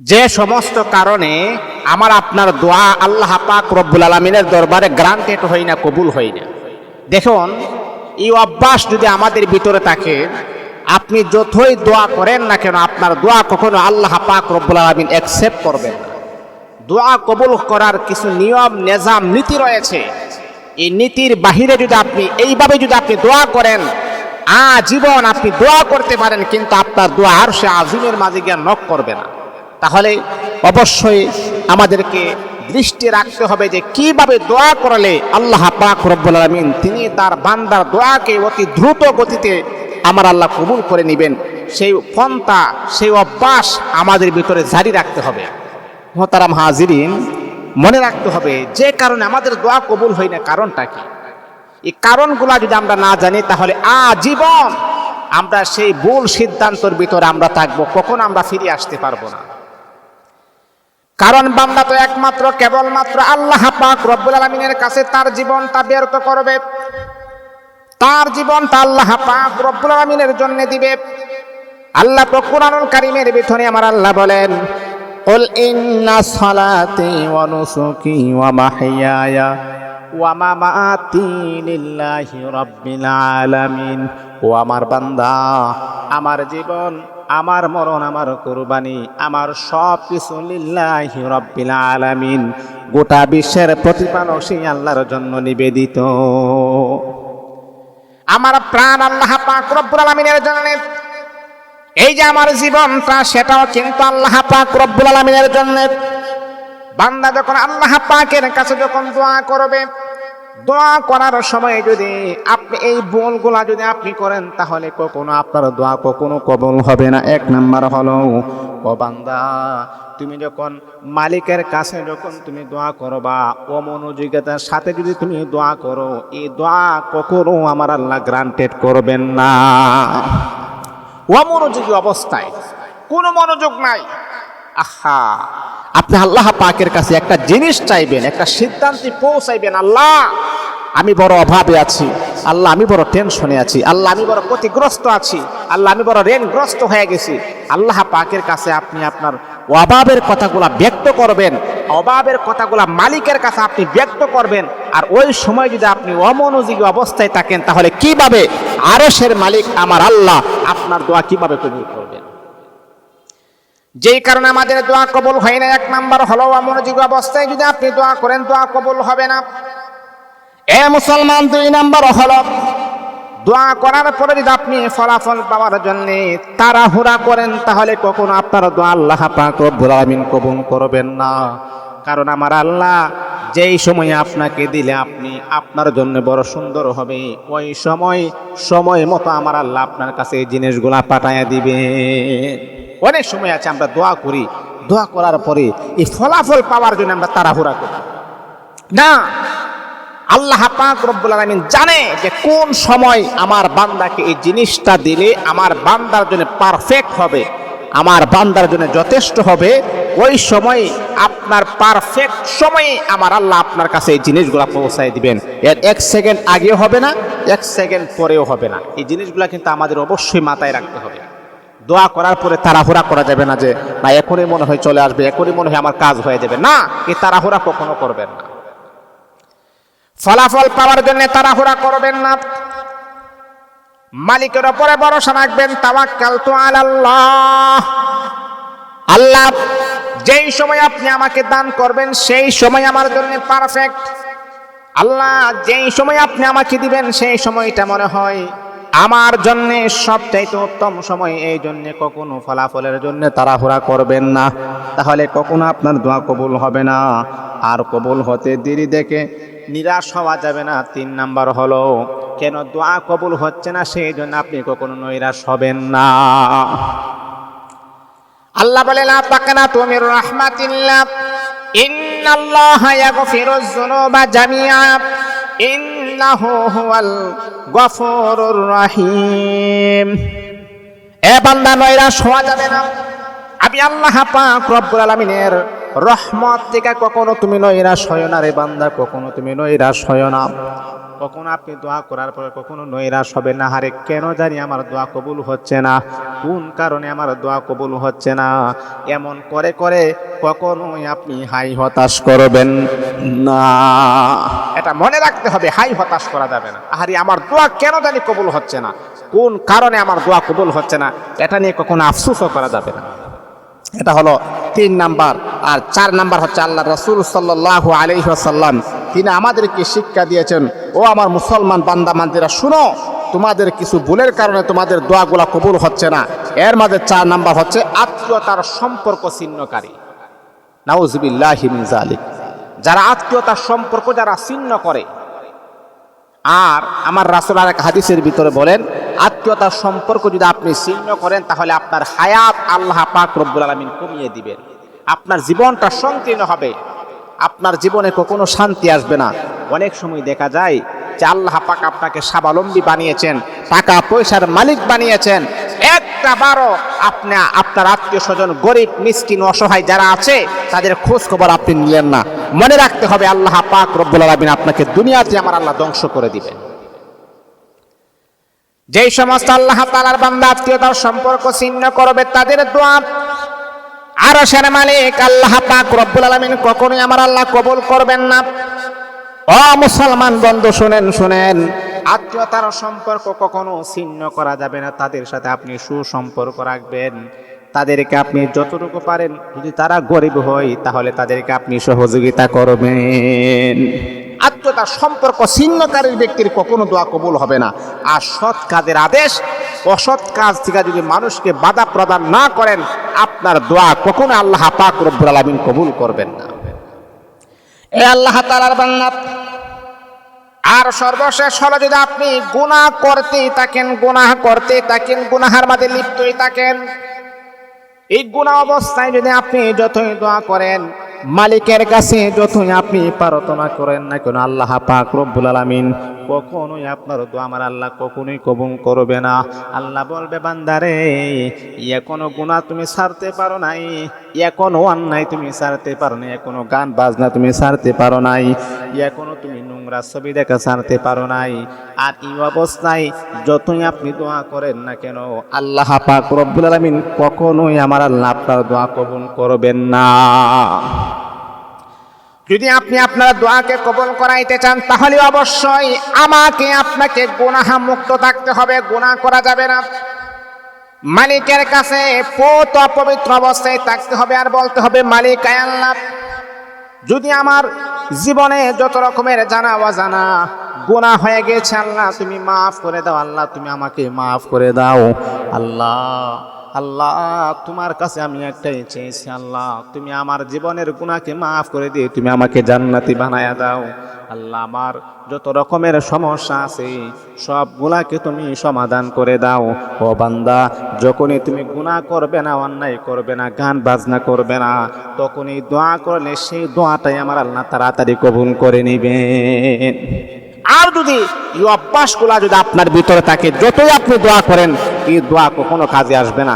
যে সমস্ত কারণে আমার আপনার দোয়া আল্লাহ পাক রব্বুল আলমিনের দরবারে গ্রান্টেড হয় না, কবুল হয় না। দেখুন, এই অভ্যাস যদি আমাদের ভিতরে থাকে, আপনি যতই দোয়া করেন না কেন, আপনার দোয়া কখনো আল্লাহ পাক রব্বুল আলমিন অ্যাকসেপ্ট করবেন না। দোয়া কবুল করার কিছু নিয়ম, নিজাম, নীতি রয়েছে। এই নীতির বাহিরে যদি আপনি, এইভাবে যদি আপনি দোয়া করেন, আজীবন আপনি দোয়া করতে পারেন, কিন্তু আপনার দোয়া আর সে আজিমের মাঝে গিয়ে নক করবে না। তাহলে অবশ্যই আমাদেরকে দৃষ্টি রাখতে হবে যে কীভাবে দোয়া করলে আল্লাহ পাক রব্বুল আলমিন তিনি তার বান্দার দোয়াকে অতি দ্রুত গতিতে আমার আল্লাহ কবুল করে নেবেন। সেই পন্থা, সেই অভ্যাস আমাদের ভিতরে জারি রাখতে হবে। মোহতারাম হাজিরিন, মনে রাখতে হবে যে কারণে আমাদের দোয়া কবুল হয় না কারণটা কি? এই কারণগুলা যদি আমরা না জানি তাহলে আজীবন আমরা সেই ভুল সিদ্ধান্তর ভিতরে আমরা থাকব, কখন আমরা ফিরে আসতে পারব না। কারণ বান্দা তো একমাত্র কেবলমাত্র আল্লাহ পাক রব্বুল আলমিনের কাছে তার জীবনটা ব্যর্থ করবে তার জীবনটা আল্লাহ পাক রব্বুল আলমিনের জন্য দিবে আল্লাহ তো কোরআনুল কারিমের ভিতরে আমার আল্লাহ বলেন قل إن صلاتي ونسكي ومحياي ومماتي لله رب العالمين ও আমার বান্দা আমার জীবন আমার মরণ, আমার কোরবানি, আমার সব কিছু লিল্লাহি আলামিন। গোটা বিশ্বের প্রতিপালক সেই আল্লাহর জন্য নিবেদিত। আমার প্রাণ আল্লাহ পাক রব্বুল আলামিনের জন্য। এই যে আমার জীবনটা, সেটাও কিন্তু আল্লাহ পাক রব্বুল আলমিনের জন্য। বান্দা যখন আল্লাহ পাকের কাছে যখন দোয়া করবে দোয়া করার সময় যদি আপনি এই বোলগুলা যদি আপনি করেন, তাহলে কখনো আপনার দোয়া কখনো কবল হবে না। এক নাম্বার হলো, ও বান্দা, তুমি যখন মালিকের কাছে যখন তুমি দোয়া করবা, অমনোযোগিতার সাথে যদি তুমি দোয়া করো, এই দোয়া কখনো আমার আল্লাহ গ্রান্টেড করবেন না। অমনোযোগী অবস্থায় কোনো মনোযোগ নাই। আহা আপনি আল্লাহ পাকের কাছে একটা জিনিস চাইবেন, একটা সিদ্ধান্তে পৌঁছাইবেন, আল্লাহ, আমি বড় অভাবে আছি, আল্লাহ, আমি বড় টেনশনে আছি, আল্লাহ, আমি বড় ক্ষতিগ্রস্ত আছি, আল্লাহ, আমি বড় ঋণগ্রস্ত হয়ে গেছি। আল্লাহ পাকের কাছে আপনি আপনার অভাবের কথাগুলা ব্যক্ত করবেন, অভাবের কথাগুলা মালিকের কাছে আপনি ব্যক্ত করবেন, আর ওই সময় যদি আপনি অমনোযোগী অবস্থায় থাকেন, তাহলে কীভাবে আরসের মালিক আমার আল্লাহ আপনার দোয়া কীভাবে কবুল করবেন? যেই কারণে আমাদের দোয়া কবুল হয় না, এক নাম্বার হলো অমনোযোগী অবস্থায় যদি আপনি দোয়া করেন, দোয়া কবুল হবে না। এ মুসলমান দুই নাম্বার হলো, দোয়া করার পরে যদি আপনি ফলাফল পাওয়ার জন্য তাড়াহুড়া করেন, তাহলে কখনো আপনার দোয়া আল্লাহ পাক কবুল করবেন না। কারণ আমার আল্লাহ যেই সময় আপনাকে দিলে আপনি আপনার জন্য বড় সুন্দর হবে। ওই সময় সময় মতো আমার আল্লাহ আপনার কাছে জিনিসগুলা পাঠাইয়া দিবে অনেক সময় আছে আমরা দোয়া করি, দোয়া করার পরে এই ফলাফল পাওয়ার জন্য আমরা তাড়াহুড়া করি। না, আল্লাহ পাক রব্বুল আলামিন জানে যে কোন সময় আমার বান্দাকে এই জিনিসটা দিলে আমার বান্দার জন্য পারফেক্ট হবে, আমার বান্দার জন্য যথেষ্ট হবে। ওই সময় আপনার পারফেক্ট সময়ে আমার আল্লাহ আপনার কাছে এই জিনিসগুলো পৌঁছায় দিবেন। এর এক সেকেন্ড আগেও হবে না, এক সেকেন্ড পরেও হবে না। এই জিনিসগুলো কিন্তু আমাদের অবশ্যই মাথায় রাখতে হবে। দোয়া করার পরে তাড়াহুড়া করা যাবে না যে, না, এখনই মনে হয় চলে আসবে, এখনই মনে হয় আমার কাজ হয়ে যাবে। না, এই তাড়াহুড়া কখনো করবেন না। ফলাফল পাওয়ার জন্য তাড়াহুড়া করবেন না। মালিকের ওপরে ভরসা রাখবেন, তাওয়াক্কাল তো আল্লাহ আল্লাহ, যেই সময় আপনি আমাকে দান করবেন, সেই সময় আমার জন্য পারফেক্ট আল্লাহ, যেই সময় আপনি আমাকে দিবেন, সেই সময়টা মনে হয় আমার জন্য সবচাইতে উত্তম সময় এই জন্য কখনো ফলাফলের জন্য তাড়াহুড়া করবেন না। তাহলে কখনো আপনার দোয়া কবুল হবে না। আর কবুল হতে দেরি দেখে নিরাশ হওয়া যাবে না। তিন নাম্বার হলো, কেন দোয়া কবুল হচ্ছে না সেই জন্য আপনি কখনো নৈরাশ হবেন না। আল্লাহ বলে না তাকানা তুমি রহমাতিল্লাহ। ইন্নাল্লাহ ইয়াগফিরুজ যুনুবা জামিআ এ বান্দা যাবে না। আমি আল্লাহ পাক রহমত থেকে কখনো তুমি নৈরাশ হয় না রে বান্দা, কখনো তুমি নৈরাশ হয় না। কখনো আপনি দোয়া করার পরে কখনো নৈরাশ হবে না। হারে কেন জানি আমার দোয়া কবুল হচ্ছে না। কোন কারণে আমার দোয়া কবুল হচ্ছে না? এমন করে করে কখনোই আপনি হাই হতাশ করবেন না। এটা মনে রাখতে হবে, হাই হতাশ করা যাবে না। আহারি, আমার দোয়া কেন জানি কবুল হচ্ছে না? কোন কারণে আমার দোয়া কবুল হচ্ছে না? এটা নিয়ে কখনো আফসুসও করা যাবে না। এটা হলো তিন নাম্বার, আর চার নাম্বার হচ্ছে আল্লাহ রসুল সাল্লাহ আলহিহাসাল্লাম তিনি আমাদেরকে শিক্ষা দিয়েছেন, ও আমার মুসলমান বান্দা মান্দিরা, শুনো, তোমাদের কিছু ভুলের কারণে তোমাদের দোয়াগুলা কবুল হচ্ছে না। এর মাঝে চার নাম্বার হচ্ছে আত্মীয়তার সম্পর্ক ছিন্নকারী। নাউজবিল্লাহ জালিক যারা আত্মীয়তার সম্পর্ক যারা ছিন্ন করে। আর আমার রাসুল আর এক হাদিসের ভিতরে বলেন, আত্মীয়তার সম্পর্ক যদি আপনি ছিন্ন করেন, তাহলে আপনার হায়াত আল্লাহ পাক রব্বুল আলমিন কমিয়ে দিবেন। আপনার জীবনটা সংকীর্ণ হবে। আপনার জীবনে কখনো শান্তি আসবে না। অনেক সময় দেখা যায় যে আল্লাহ পাক আপনাকে স্বাবলম্বী বানিয়েছেন টাকা পয়সার মালিক বানিয়েছেন একটা বারো। আপনি, আপনার আত্মীয় স্বজন গরিব, মিসকিন, অসহায় যারা আছে, তাদের খোঁজ খবর আপনি নিলেন না। মনে রাখতে হবে আল্লাহ পাক রব্বুল আলমিন আপনাকে দুনিয়াতে আমার আল্লাহ ধ্বংস করে দিবেন। যেই সমস্ত আল্লাহ তালার বান্দা আত্মীয়তার সম্পর্ক ছিন্ন করবে, তাদের দোয়া আরও সের মালিক আল্লাহ পাক রব্বুল আলমিন কখনোই আমার আল্লাহ কবুল করবেন না। অ মুসলমান বন্ধু, শুনেন শুনেন। আত্মীয়তার সম্পর্ক কখনো ছিন্ন করা যাবে না। তাদের সাথে আপনি সুসম্পর্ক রাখবেন। তাদেরকে আপনি যতটুকু পারেন, যদি তারা গরিব হয়, তাহলে তাদেরকে আপনি সহযোগিতা করবেন। আত্মীয়তার সম্পর্ক ছিন্নকারীর ব্যক্তির কখনো দোয়া কবুল হবে না। আর সৎ কাজের আদেশ, অসৎ কাজ থেকে যদি মানুষকে বাধা প্রদান না করেন, আপনার দোয়া কখনো আল্লাহ পাক রব্বুল আলমিন কবুল করবেন না। এ আল্লাহ তালার বান্না আর সর্বশেষ হলো যদি আপনি গুনাহ করতেই থাকেন, গুনাহ করতে থাকেন, গুনাহার মাঝে লিপ্তই থাকেন, এই গুণা অবস্থায় যদি আপনি যতই দোয়া করেন, মালিকের কাছে যতই আপনি প্রার্থনা করেন না কেন, আল্লাহ পাক রব্বুল আলামিন কখনোই আপনার দোয়া আমার আল্লাহ কখনোই কবুল করবে না। আল্লাহ বলবে, বান্দারে এখনও গুণা তুমি সারতে পারো নাই এখনও অন্যায় তুমি সারতে পারো নাই এখনও গান বাজনা তুমি সারতে পারো নাই এখনও তুমি নোংরা ছবি দেখা সারতে পারো নাই। আর এই অবস্থায় যতই আপনি দোয়া করেন না কেন, আল্লাহ পাক রব্বুল আলামিন কখনোই আমার আল্লাহ আপনার দোয়া কবুল করবেন না। যদি আপনি আপনার দোয়াকে কবল করাইতে চান, তাহলে অবশ্যই আমাকে আপনাকে গুনাহা মুক্ত থাকতে হবে গোনা করা যাবে না। মালিকের কাছে পোত অপবিত্র অবস্থায় থাকতে হবে আর বলতে হবে, মালিক আয় আল্লাহ, যদি আমার জীবনে যত রকমের জানা অজানা গুনাহ হয়ে গেছে, আল্লাহ তুমি মাফ করে দাও, আল্লাহ তুমি আমাকে মাফ করে দাও। আল্লাহ আল্লাহ, তোমার কাছে আমি একটাই চেয়েছি, আল্লাহ, তুমি আমার জীবনের গুণাকে মাফ করে দিয়ে তুমি আমাকে জান্নাতি বানায়া দাও। আল্লাহ, আমার যত রকমের সমস্যা আছে, সবগুলাকে তুমি সমাধান করে দাও। ও বান্দা, যখনই তুমি গুণা করবে না, অন্যায় করবে না, গান বাজনা করবে না, তখনই দোয়া করলে সেই দোয়াটাই আমার আল্লাহ তাড়াতাড়ি কবুল করে নিবেন। আর যদি এই অভ্যাসগুলা যদি আপনার ভিতরে থাকে, যতই আপনি দোয়া করেন, এই দোয়া কখনো কাজে আসবে না।